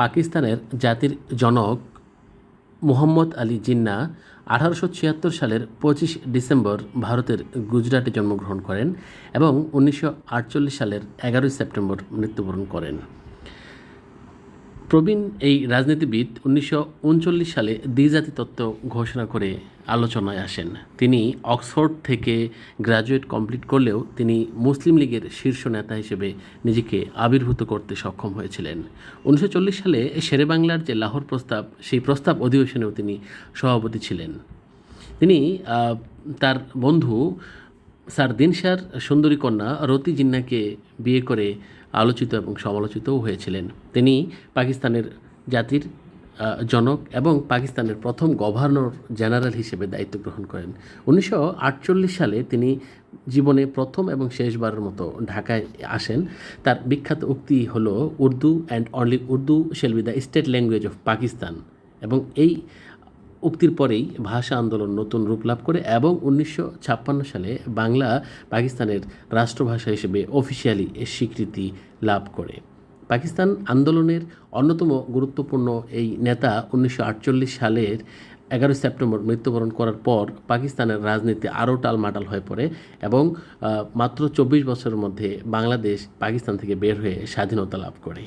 পাকিস্তানের জাতির জনক মোহাম্মদ আলী জিন্না আঠারোশো ছিয়াত্তর সালের পঁচিশ ডিসেম্বর ভারতের গুজরাটে জন্মগ্রহণ করেন এবং উনিশশো আটচল্লিশ সালের এগারোই সেপ্টেম্বর মৃত্যুবরণ করেন। প্রবীণ এই রাজনীতিবিদ উনিশশো উনচল্লিশ সালে দ্বিজাতি তত্ত্ব ঘোষণা করে আলোচনায় আসেন। তিনি অক্সফোর্ড থেকে গ্র্যাজুয়েট কমপ্লিট করলেও তিনি মুসলিম লীগের শীর্ষ নেতা হিসেবে নিজেকে আবির্ভূত করতে সক্ষম হয়েছিলেন। উনিশশো চল্লিশ সালে শেরেবাংলার যে লাহোর প্রস্তাব, সেই প্রস্তাব অধিবেশনেও তিনি সভাপতি ছিলেন। তিনি তার বন্ধু স্যার, দিনসার সুন্দরী কন্যা রতি জিন্নাকে বিয়ে করে আলোচিত এবং সমালোচিতও হয়েছিলেন। তিনি পাকিস্তানের জাতির জনক এবং পাকিস্তানের প্রথম গভর্নর জেনারেল হিসেবে দায়িত্ব গ্রহণ করেন। উনিশশো আটচল্লিশ সালে তিনি জীবনে প্রথম এবং শেষবারের মতো ঢাকায় আসেন। তার বিখ্যাত উক্তি হলো, Urdu and only Urdu shall be the state language of Pakistan. এবং এই উক্তির পরেই ভাষা আন্দোলন নতুন রূপ লাভ করে এবং উনিশশো ছাপ্পান্ন সালে বাংলা পাকিস্তানের রাষ্ট্রভাষা হিসেবে অফিসিয়ালি স্বীকৃতি লাভ করে। পাকিস্তান আন্দোলনের অন্যতম গুরুত্বপূর্ণ এই নেতা উনিশশো আটচল্লিশ সালের এগারোই সেপ্টেম্বর মৃত্যুবরণ করার পর পাকিস্তানের রাজনীতি আরও টালমাটাল হয়ে পড়ে এবং মাত্র চব্বিশ বছরের মধ্যে বাংলাদেশ পাকিস্তান থেকে বের হয়ে স্বাধীনতা লাভ করে।